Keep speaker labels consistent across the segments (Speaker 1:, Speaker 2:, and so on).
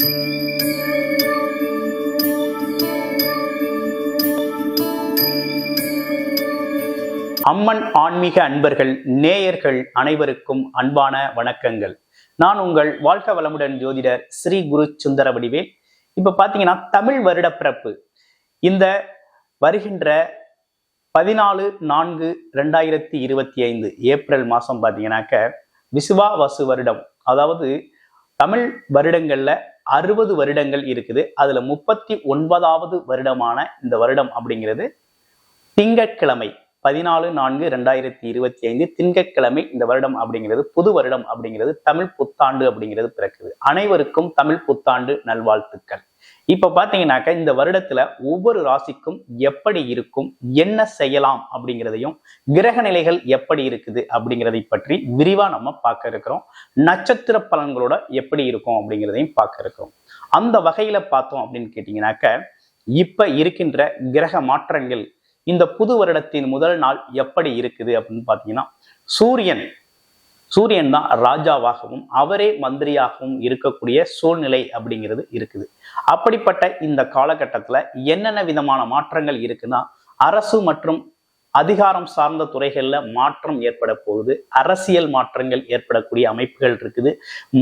Speaker 1: அம்மன் ஆன்மீக அன்பர்கள் நேயர்கள் அனைவருக்கும் அன்பான வணக்கங்கள். நான் உங்கள் வாழ்க வளமுடன் ஜோதிடர் ஸ்ரீ குரு சுந்தர வடிவேல். இப்ப பாத்தீங்கன்னா தமிழ் வருட பிறப்பு. இந்த வருகின்ற பதினாலு நான்கு ரெண்டாயிரத்தி இருபத்தி ஐந்து ஏப்ரல் மாசம் பாத்தீங்கன்னாக்க விசுவா வசு வருடம். அதாவது தமிழ் வருடங்கள்ல அறுபது வருடங்கள் இருக்குது. அதுல முப்பத்தி ஒன்பதாவது வருடமான இந்த வருடம் அப்படிங்கிறது திங்கட்கிழமை பதினாலு நான்கு ரெண்டாயிரத்தி இருபத்தி ஐந்து திங்கட்கிழமை இந்த வருடம் அப்படிங்கிறது புது வருடம் அப்படிங்கிறது தமிழ் புத்தாண்டு அப்படிங்கிறது பிறக்குது. அனைவருக்கும் தமிழ் புத்தாண்டு நல்வாழ்த்துக்கள். இப்ப பாத்தீங்கன்னாக்க இந்த வருடத்துல ஒவ்வொரு ராசிக்கும் எப்படி இருக்கும் என்ன செய்யலாம் அப்படிங்கிறதையும் கிரக நிலைகள் எப்படி இருக்குது அப்படிங்கிறதை பற்றி விரிவா நம்ம பார்க்க இருக்கிறோம். நட்சத்திர பலன்களோட எப்படி இருக்கும் அப்படிங்கிறதையும் பார்க்க இருக்கிறோம். அந்த வகையில பார்த்தோம் அப்படின்னு கேட்டீங்கன்னாக்க இப்ப இருக்கின்ற கிரக மாற்றங்கள் இந்த புது வருடத்தின் முதல் நாள் எப்படி இருக்குது அப்படின்னு பார்த்தீங்கன்னா சூரியன் சூரியன் தான் ராஜாவாகவும் அவரே மந்திரியாகவும் இருக்கக்கூடிய சூழ்நிலை அப்படிங்கிறது இருக்குது. அப்படிப்பட்ட இந்த காலகட்டத்தில் என்னென்ன விதமான மாற்றங்கள் இருக்குன்னா அரசு மற்றும் அதிகாரம் சார்ந்த துறைகளில் மாற்றம் ஏற்பட போகுது. அரசியல் மாற்றங்கள் ஏற்படக்கூடிய அமைப்புகள் இருக்குது.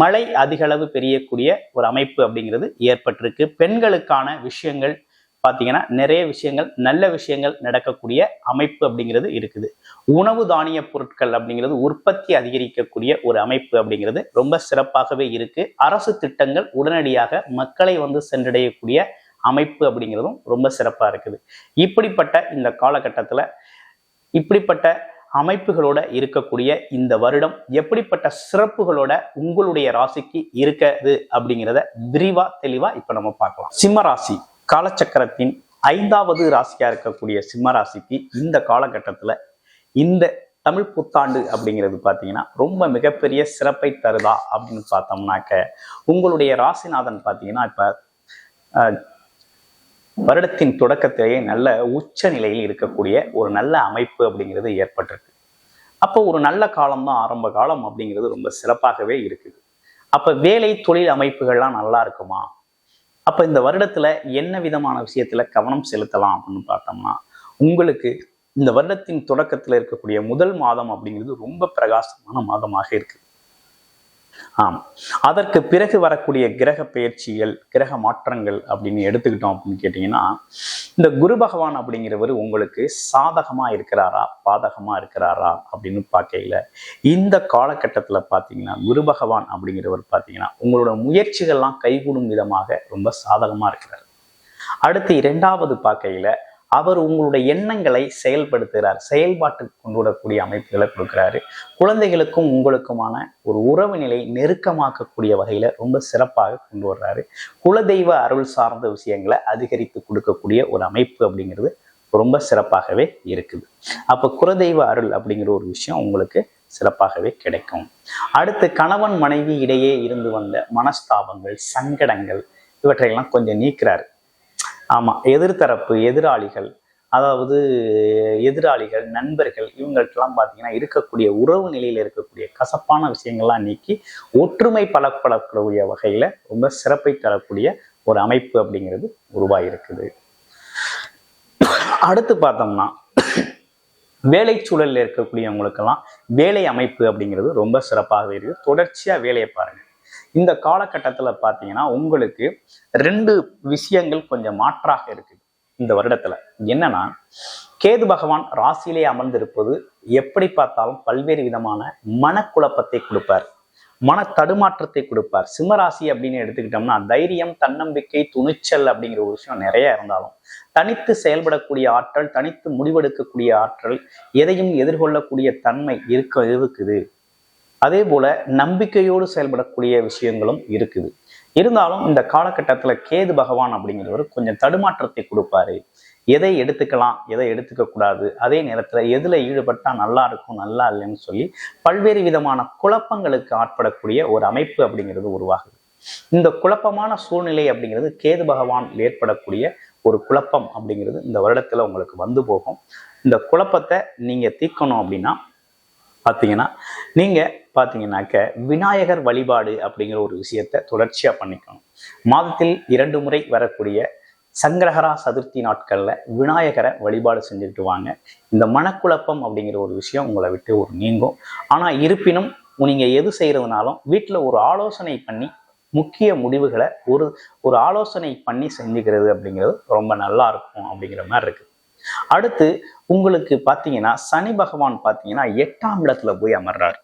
Speaker 1: மழை அதிகளவு பெரியக்கூடிய ஒரு அமைப்பு அப்படிங்கிறது ஏற்பட்டிருக்கு. பெண்களுக்கான விஷயங்கள் பார்த்தீங்கன்னா நிறைய விஷயங்கள் நல்ல விஷயங்கள் நடக்கக்கூடிய அமைப்பு அப்படிங்கிறது இருக்குது. உணவு தானிய பொருட்கள் அப்படிங்கிறது உற்பத்தி அதிகரிக்கக்கூடிய ஒரு அமைப்பு அப்படிங்கிறது ரொம்ப சிறப்பாகவே இருக்கு. அரசு திட்டங்கள் உடனடியாக மக்களை வந்து சென்றடையக்கூடிய அமைப்பு அப்படிங்கிறதும் ரொம்ப சிறப்பாக இருக்குது. இப்படிப்பட்ட இந்த காலகட்டத்தில் இப்படிப்பட்ட அமைப்புகளோட இருக்கக்கூடிய இந்த வருடம் எப்படிப்பட்ட சிறப்புகளோட உங்களுடைய ராசிக்கு இருக்கிறது அப்படிங்கிறத விரிவா தெளிவா இப்ப நம்ம பார்க்கலாம். சிம்ம ராசி. காலச்சக்கரத்தின் ஐந்தாவது ராசியா இருக்கக்கூடிய சிம்ம ராசிக்கு இந்த காலகட்டத்துல இந்த தமிழ் புத்தாண்டு அப்படிங்கிறது பார்த்தீங்கன்னா ரொம்ப மிகப்பெரிய சிறப்பை தருதா அப்படின்னு பார்த்தோம்னாக்க உங்களுடைய ராசிநாதன் பார்த்தீங்கன்னா இப்ப வருடத்தின் தொடக்கத்திலேயே நல்ல உச்ச நிலையில் இருக்கக்கூடிய ஒரு நல்ல அமைப்பு அப்படிங்கிறது ஏற்பட்டிருக்கு. அப்போ ஒரு நல்ல காலம்தான் ஆரம்ப காலம் அப்படிங்கிறது ரொம்ப சிறப்பாகவே இருக்குது. அப்ப வேலை தொழில் அமைப்புகள்லாம் நல்லா இருக்குமா? அப்போ இந்த வருடத்துல என்ன விதமான விஷயத்துல கவனம் செலுத்தலாம் அப்படின்னு பார்த்தோம்னா உங்களுக்கு இந்த வருடத்தின் தொடக்கத்துல இருக்கக்கூடிய முதல் மாதம் அப்படிங்கிறது ரொம்ப பிரகாசமான மாதமாக இருக்குது ஆம். அதற்கு பிறகு வரக்கூடிய கிரக பயிற்சிகள் கிரக மாற்றங்கள் அப்படின்னு எடுத்துக்கிட்டோம் அப்படின்னு கேட்டீங்கன்னா இந்த குரு பகவான் அப்படிங்கிறவர் உங்களுக்கு சாதகமா இருக்கிறாரா பாதகமா இருக்கிறாரா அப்படின்னு பார்க்கையில இந்த காலகட்டத்துல பாத்தீங்கன்னா குரு பகவான் அப்படிங்கிறவர் பாத்தீங்கன்னா உங்களோட முயற்சிகள்லாம் கைகூடும் விதமாக ரொம்ப சாதகமா இருக்கிறார். அடுத்து இரண்டாவது பார்க்கையில அவர் உங்களுடைய எண்ணங்களை செயல்படுத்துகிறார். செயல்பாட்டுக்கு கொண்டு வரக்கூடிய அமைப்புகளை கொடுக்குறாரு. குழந்தைகளுக்கும் உங்களுக்குமான ஒரு உறவு நிலை நெருக்கமாக்கக்கூடிய வகையில ரொம்ப சிறப்பாக கொண்டு வர்றாரு. குலதெய்வ அருள் சார்ந்த விஷயங்களை அதிகரித்து கொடுக்கக்கூடிய ஒரு அமைப்பு அப்படிங்கிறது ரொம்ப சிறப்பாகவே இருக்குது. அப்போ குலதெய்வ அருள் அப்படிங்கிற ஒரு விஷயம் உங்களுக்கு சிறப்பாகவே கிடைக்கும். அடுத்து கணவன் மனைவி இடையே இருந்து வந்த மனஸ்தாபங்கள் சங்கடங்கள் இவற்றையெல்லாம் கொஞ்சம் நீக்கிறாரு. ஆமாம் எதிர்த்தரப்பு எதிராளிகள் அதாவது எதிராளிகள் நண்பர்கள் இவங்கள்ட்டெல்லாம் பார்த்தீங்கன்னா இருக்கக்கூடிய உறவு நிலையில் இருக்கக்கூடிய கசப்பான விஷயங்கள்லாம் நீக்கி ஒற்றுமை பலப்படக்கூடிய வகையில் ரொம்ப சிறப்பை தரக்கூடிய ஒரு அமைப்பு அப்படிங்கிறது உருவாயிருக்குது. அடுத்து பார்த்தோம்னா வேலை சூழலில் இருக்கக்கூடியவங்களுக்கெல்லாம் வேலை அமைப்பு அப்படிங்கிறது ரொம்ப சிறப்பாகவே இருக்குது தொடர்ச்சியாக வேலையை பாருங்கள் இந்த காலகட்டத்தில் பார்த்தீங்கன்னா உங்களுக்கு ரெண்டு விஷயங்கள் கொஞ்சம் மாற்றாக இருக்குது இந்த வருடத்துல. என்னன்னா கேது பகவான் ராசியிலே அமர்ந்திருப்பது எப்படி பார்த்தாலும் பல்வேறு விதமான மனக்குழப்பத்தை கொடுப்பார். மன தடுமாற்றத்தை கொடுப்பார். சிம்மராசி அப்படின்னு எடுத்துக்கிட்டோம்னா தைரியம் தன்னம்பிக்கை துணிச்சல் அப்படிங்கிற ஒரு விஷயம் நிறைய இருந்தாலும் தனித்து செயல்படக்கூடிய ஆற்றல் தனித்து முடிவெடுக்கக்கூடிய ஆற்றல் எதையும் எதிர்கொள்ளக்கூடிய தன்மை இருக்க இருக்குது. அதே போல நம்பிக்கையோடு செயல்படக்கூடிய விஷயங்களும் இருக்குது. இருந்தாலும் இந்த காலகட்டத்துல கேது பகவான் அப்படிங்கிறவர் கொஞ்சம் தடுமாற்றத்தை கொடுப்பாரு. எதை எடுத்துக்கலாம் எதை எடுத்துக்க கூடாது அதே நேரத்துல எதுல ஈடுபட்டா நல்லா இருக்கும் நல்லா இல்லைன்னு சொல்லி பல்வேறு விதமான குழப்பங்களுக்கு ஆட்படக்கூடிய ஒரு அமைப்பு அப்படிங்கிறது உருவாகுது. இந்த குழப்பமான சூழ்நிலை அப்படிங்கிறது கேது பகவான் ஏற்படக்கூடிய ஒரு குழப்பம் அப்படிங்கிறது இந்த வருடத்துல உங்களுக்கு வந்து போகும். இந்த குழப்பத்தை நீங்க தீர்க்கணும் அப்படின்னா பார்த்தீங்கன்னா நீங்கள் பார்த்தீங்கன்னாக்க விநாயகர் வழிபாடு அப்படிங்கிற ஒரு விஷயத்த தொடர்ச்சியாக பண்ணிக்கணும். மாதத்தில் இரண்டு முறை வரக்கூடிய சங்கரகரா சதுர்த்தி நாட்களில் விநாயகரை வழிபாடு செஞ்சுக்கிட்டு வாங்க. இந்த மனக்குழப்பம் அப்படிங்கிற ஒரு விஷயம் உங்களை விட்டு ஒரு நீங்கும். ஆனால் இருப்பினும் நீங்கள் எது செய்கிறதுனாலும் வீட்டில் ஒரு ஆலோசனை பண்ணி முக்கிய முடிவுகளை ஒரு ஒரு ஆலோசனை பண்ணி செஞ்சுக்கிறது அப்படிங்கிறது ரொம்ப நல்லா இருக்கும் அப்படிங்கிற மாதிரி இருக்குது அடுத்து உங்களுக்கு பார்த்தீங்கன்னா சனி பகவான் பார்த்தீங்கன்னா எட்டாம் இடத்துல போய் அமர்றார்.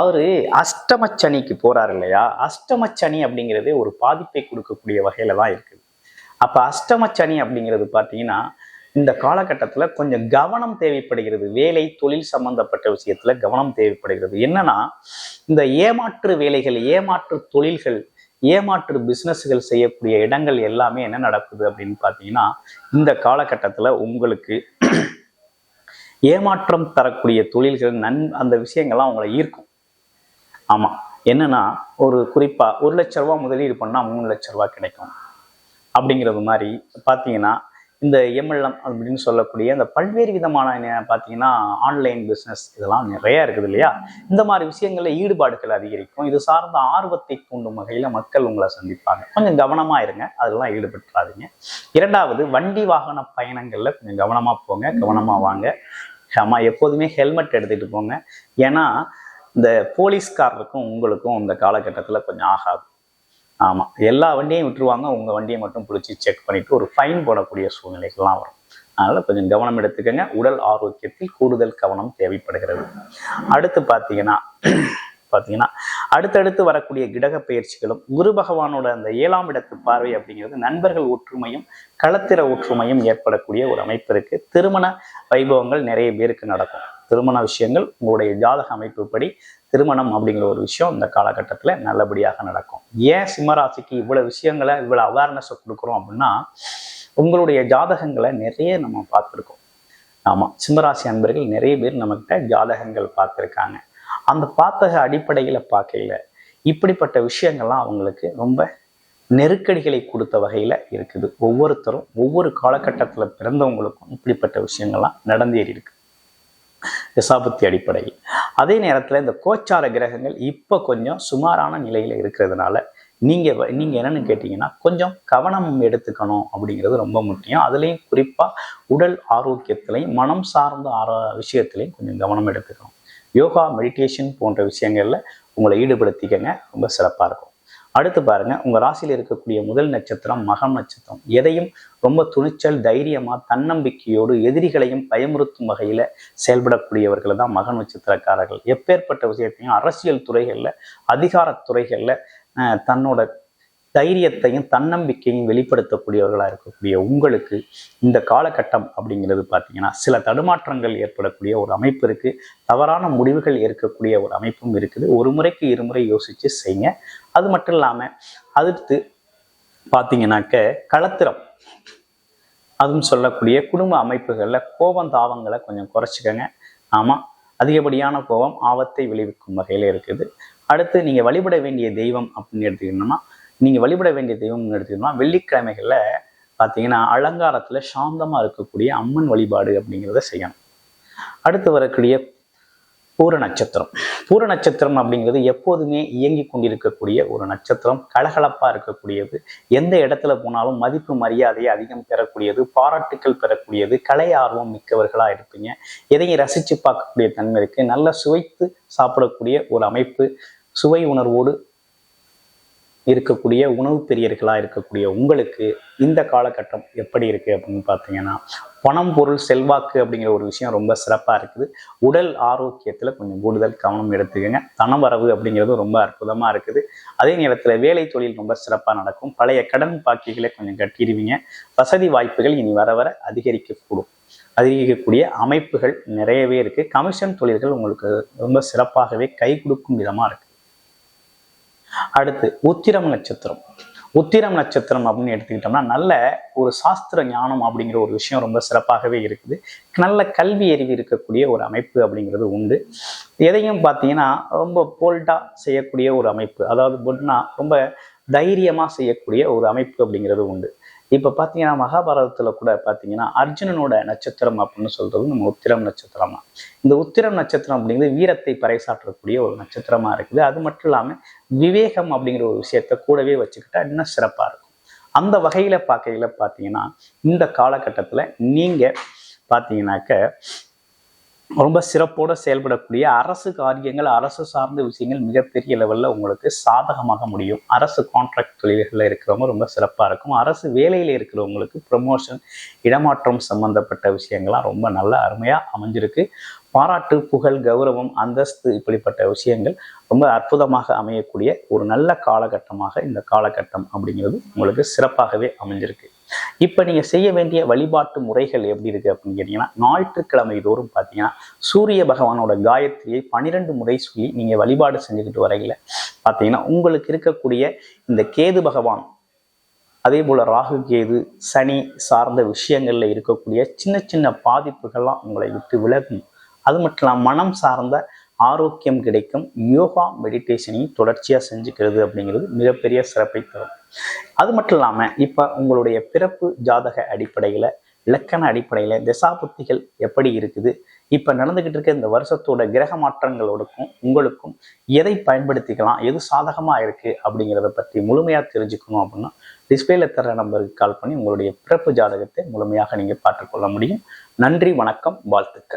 Speaker 1: அவரு அஷ்டமச்சனிக்கு போறாரு இல்லையா? அஷ்டமச்சனி அப்படிங்கிறதே ஒரு பாதிப்பை கொடுக்கக்கூடிய வகையில தான் இருக்குது அப்ப அஷ்டமச்சனி அப்படிங்கிறது பார்த்தீங்கன்னா இந்த காலகட்டத்தில் கொஞ்சம் கவனம் தேவைப்படுகிறது. வேலை தொழில் சம்பந்தப்பட்ட விஷயத்துல கவனம் தேவைப்படுகிறது. என்னன்னா இந்த ஏமாற்று வேலைகள் ஏமாற்று தொழில்கள் ஏமாற்று பிஸ்னஸ்கள் செய்யக்கூடிய இடங்கள் எல்லாமே என்ன நடக்குது அப்படின்னு பார்த்தீங்கன்னா இந்த காலகட்டத்தில் உங்களுக்கு ஏமாற்றம் தரக்கூடிய தொழில்கள் நன் அந்த விஷயங்கள்லாம் உங்களை ஈர்க்கும். ஆமாம் என்னன்னா ஒரு குறிப்பாக ஒரு லட்ச ரூபா முதலீடு பண்ணால் மூணு லட்ச ரூபா கிடைக்கும். அப்படிங்கிறது மாதிரி பார்த்தீங்கன்னா இந்த எம்எல்எம் அப்படின்னு சொல்லக்கூடிய இந்த பல்வேறு விதமான பார்த்தீங்கன்னா ஆன்லைன் பிஸ்னஸ் இதெல்லாம் நிறைய இருக்குது இல்லையா? இந்த மாதிரி விஷயங்களில் ஈடுபாடுகள் அதிகரிக்கும். இது சார்ந்த ஆர்வத்தை தூண்டும் வகையில் மக்கள் உங்களை சந்திப்பாங்க. கொஞ்சம் கவனமாக இருங்க. அதெல்லாம் ஈடுபட்டுறாதீங்க. இரண்டாவது வண்டி வாகன பயணங்களில் கொஞ்சம் கவனமாக போங்க. கவனமாக வாங்க. ஆமாம் எப்போதுமே ஹெல்மெட் எடுத்துகிட்டு போங்க. ஏன்னா இந்த போலீஸ்காரருக்கும் உங்களுக்கும் இந்த காலகட்டத்தில் கொஞ்சம் ஆகாது. ஆமாம் எல்லா வண்டியையும் விட்டுருவாங்க. உங்கள் வண்டியை மட்டும் பிடிச்சி செக் பண்ணிட்டு ஒரு ஃபைன் போடக்கூடிய சூழ்நிலைகள்லாம் வரும். அதனால் கொஞ்சம் கவனம் எடுத்துக்கோங்க. உடல் ஆரோக்கியத்தில் கூடுதல் கவனம் தேவைப்படுகிறது. அடுத்து பார்த்தீங்கன்னா பார்த்தீங்கன்னா அடுத்தடுத்து வரக்கூடிய கிடக பயிற்சிகளும் குரு பகவானோட அந்த ஏழாம் இடத்து பார்வை அப்படிங்கிறது நண்பர்கள் ஒற்றுமையும் களத்திர ஒற்றுமையும் ஏற்படக்கூடிய ஒரு அமைப்பு இருக்கு. திருமண வைபவங்கள் நிறைய பேருக்கு நடக்கும். திருமண விஷயங்கள் உங்களுடைய ஜாதக அமைப்புப்படி திருமணம் அப்படிங்கிற ஒரு விஷயம் இந்த காலகட்டத்தில் நல்லபடியாக நடக்கும். ஏன் சிம்மராசிக்கு இவ்வளோ விஷயங்களை இவ்வளோ அவேர்னஸை கொடுக்குறோம் அப்படின்னா உங்களுடைய ஜாதகங்களை நிறைய நம்ம பார்த்துருக்கோம். ஆமாம் சிம்மராசி அன்பர்கள் நிறைய பேர் நம்மக்கிட்ட ஜாதகங்கள் பார்த்துருக்காங்க. அந்த பார்த்தக அடிப்படையில் பார்க்கையில இப்படிப்பட்ட விஷயங்கள்லாம் அவங்களுக்கு ரொம்ப நெருக்கடிகளை கொடுத்த வகையில் இருக்குது. ஒவ்வொருத்தரும் ஒவ்வொரு காலகட்டத்தில் பிறந்தவங்களுக்கும் இப்படிப்பட்ட விஷயங்கள்லாம் நடந்தேறி இருக்குது திசாபுத்தி அடிப்படையில் அதே நேரத்தில் இந்த கோச்சார கிரகங்கள் இப்போ கொஞ்சம் சுமாரான நிலையில் இருக்கிறதுனால நீங்கள் நீங்கள் என்னன்னு கேட்டிங்கன்னா கொஞ்சம் கவனம் எடுத்துக்கணும் அப்படிங்கிறது ரொம்ப முக்கியம். அதுலேயும் குறிப்பாக உடல் ஆரோக்கியத்திலையும் மனம் சார்ந்த ஆரோ விஷயத்துலையும் கொஞ்சம் கவனம் எடுத்துக்கணும். யோகா மெடிடேஷன் போன்ற விஷயங்களில் உங்களை ஈடுபடுத்திக்கங்க. ரொம்ப சிறப்பாக இருக்கும். அடுத்து பாருங்க உங்க ராசியில் இருக்கக்கூடிய முதல் நட்சத்திரம் மகம் நட்சத்திரம். எதையும் ரொம்ப துணிச்சல் தைரியமா தன்னம்பிக்கையோடு எதிரிகளையும் பயமுறுத்தும் வகையில செயல்படக்கூடியவர்கள் தான் மகன் நட்சத்திரக்காரர்கள். எப்பேற்பட்ட விஷயத்தையும் அரசியல் துறைகள்ல அதிகாரத் துறைகள்ல தன்னோட தைரியத்தையும் தன்னம்பிக்கையும் வெளிப்படுத்தக்கூடியவர்களாக இருக்கக்கூடிய உங்களுக்கு இந்த காலகட்டம் அப்படிங்கிறது பார்த்தீங்கன்னா சில தடுமாற்றங்கள் ஏற்படக்கூடிய ஒரு அமைப்பு இருக்குது தவறான முடிவுகள் ஏற்கக்கூடிய ஒரு அமைப்பும் இருக்குது. ஒரு முறைக்கு இருமுறை யோசித்து செய்யுங்க. அது மட்டும் இல்லாமல் அடுத்து பார்த்தீங்கன்னாக்க களத்திரம். அதுவும் சொல்லக்கூடிய குடும்ப அமைப்புகளில் கோபம் தாவங்களை கொஞ்சம் குறைச்சிக்கங்க. ஆமாம் அதிகப்படியான கோபம் ஆபத்தை விளைவிக்கும் வகையில் இருக்குது. அடுத்து நீங்கள் வழிபட வேண்டிய தெய்வம் அப்படின்னு எடுத்துக்கிட்டோம்னா நீங்கள் வழிபட வேண்டிய தெய்வம்னு எடுத்தீங்கன்னா வெள்ளிக்கிழமைகளில் பார்த்தீங்கன்னா அலங்காரத்தில் சாந்தமாக இருக்கக்கூடிய அம்மன் வழிபாடு அப்படிங்கிறத செய்யணும். அடுத்து வரக்கூடிய பூர நட்சத்திரம். பூர நட்சத்திரம் அப்படிங்கிறது எப்போதுமே இயங்கி கொண்டிருக்கக்கூடிய ஒரு நட்சத்திரம். கலகலப்பாக இருக்கக்கூடியது. எந்த இடத்துல போனாலும் மதிப்பு மரியாதையை அதிகம் பெறக்கூடியது பாராட்டுக்கள் பெறக்கூடியது கலை ஆர்வம் மிக்கவர்களாக இருப்பீங்க. எதையும் ரசித்து பார்க்கக்கூடிய தன்மை இருக்கு. நல்ல சுவைத்து சாப்பிடக்கூடிய ஒரு அமைப்பு. சுவை உணர்வோடு இருக்கக்கூடிய உணவு பிரியர்களாக இருக்கக்கூடிய உங்களுக்கு இந்த காலகட்டம் எப்படி இருக்கு அப்படின்னு பார்த்தீங்கன்னா பணம் பொருள் செல்வாக்கு அப்படிங்கிற ஒரு விஷயம் ரொம்ப சிறப்பாக இருக்குது. உடல் ஆரோக்கியத்தில் கொஞ்சம் கூடுதல் கவனம் எடுத்துக்கங்க. தனவரவு அப்படிங்கிறது ரொம்ப அற்புதமாக இருக்குது. அதே நேரத்தில் வேலை தொழில் ரொம்ப சிறப்பாக நடக்கும். பழைய கடன் பாக்கிகளை கொஞ்சம் கட்டிடுவீங்க. வசதி வாய்ப்புகள் இனி வர வர அதிகரிக்கக்கூடும். அதிகரிக்கக்கூடிய அமைப்புகள் நிறையவே இருக்குது கமிஷன் தொழில்கள் உங்களுக்கு ரொம்ப சிறப்பாகவே கை கொடுக்கும் விதமாக இருக்குது அடுத்து உத்திரம் நட்சத்திரம். உத்திரம் நட்சத்திரம் அப்படின்னு எடுத்துக்கிட்டோம்னா நல்ல ஒரு சாஸ்திர ஞானம் அப்படிங்கிற ஒரு விஷயம் ரொம்ப சிறப்பாகவே இருக்குது. நல்ல கல்வி அறிவு இருக்கக்கூடிய ஒரு அமைப்பு அப்படிங்கிறது உண்டு. எதையும் பார்த்தீங்கன்னா ரொம்ப போல்டா செய்யக்கூடிய ஒரு அமைப்பு. அதாவது பொட்னா ரொம்ப தைரியமாக செய்யக்கூடிய ஒரு அமைப்பு அப்படிங்கிறது உண்டு. இப்ப பாத்தீங்கன்னா மகாபாரதத்துல கூட பார்த்தீங்கன்னா அர்ஜுனனோட நட்சத்திரம் அப்படின்னு சொல்றது நம்ம உத்திரம் நட்சத்திரமா. இந்த உத்திரம் நட்சத்திரம் அப்படிங்கிறது வீரத்தை பறைசாற்றக்கூடிய ஒரு நட்சத்திரமா இருக்குது. அது மட்டும் இல்லாம விவேகம் அப்படிங்கிற ஒரு விஷயத்த கூடவே வச்சுக்கிட்டா இன்னும் சிறப்பா இருக்கும். அந்த வகையில பார்க்கையில் பாத்தீங்கன்னா இந்த காலகட்டத்துல நீங்க பாத்தீங்கன்னாக்க ரொம்ப சிறப்போடு செயல்படக்கூடிய அரசு காரியங்கள் அரசு சார்ந்த விஷயங்கள் மிகப்பெரிய லெவலில் உங்களுக்கு சாதகமாக முடியும். அரசு கான்ட்ராக்ட் தொழில்களில் இருக்கிறவங்க ரொம்ப சிறப்பாக இருக்கும். அரசு வேலையில் இருக்கிறவங்களுக்கு ப்ரமோஷன் இடமாற்றம் சம்பந்தப்பட்ட விஷயங்கள்லாம் ரொம்ப நல்ல அருமையாக அமைஞ்சிருக்கு. பாராட்டு புகழ் கௌரவம் அந்தஸ்து இப்படிப்பட்ட விஷயங்கள் ரொம்ப அற்புதமாக அமையக்கூடிய ஒரு நல்ல காலகட்டமாக இந்த காலகட்டம் அப்படிங்கிறது உங்களுக்கு சிறப்பாகவே அமைஞ்சிருக்கு. இப்போ நீங்கள் செய்ய வேண்டிய வழிபாட்டு முறைகள் எப்படி இருக்கு அப்படின்னு கேட்டீங்கன்னா ஞாயிற்றுக்கிழமை தோறும் பார்த்தீங்கன்னா சூரிய பகவானோட காயத்ரியை பன்னிரெண்டு முறை சொல்லி நீங்கள் வழிபாடு செஞ்சுக்கிட்டு வரையில பார்த்தீங்கன்னா உங்களுக்கு இருக்கக்கூடிய இந்த கேது பகவான் அதே போல் ராகு கேது சனி சார்ந்த விஷயங்களில் இருக்கக்கூடிய சின்ன சின்ன பாதிப்புகள்லாம் உங்களை விட்டு விலகும். அது மட்டும் இல்லாமல் மனம் சார்ந்த ஆரோக்கியம் கிடைக்கும். யோகா மெடிடேஷனையும் தொடர்ச்சியாக செஞ்சுக்கிறது அப்படிங்கிறது மிகப்பெரிய சிறப்பை தரும். அது மட்டும் இல்லாமல் இப்போ உங்களுடைய பிறப்பு ஜாதக அடிப்படையில் இலக்கண அடிப்படையில் திசாபுத்திகள் எப்படி இருக்குது? இப்போ நடந்துக்கிட்டு இருக்க இந்த வருஷத்தோட கிரக மாற்றங்களோடக்கும் உங்களுக்கும் எதை பயன்படுத்திக்கலாம் எது சாதகமாக இருக்குது அப்படிங்கிறத பற்றி முழுமையாக தெரிஞ்சுக்கணும் அப்படின்னா டிஸ்பிளேல தர நம்பருக்கு கால் பண்ணி உங்களுடைய பிறப்பு ஜாதகத்தை முழுமையாக நீங்கள் பார்த்துக்கொள்ள முடியும். நன்றி வணக்கம் வாழ்த்துக்கள்.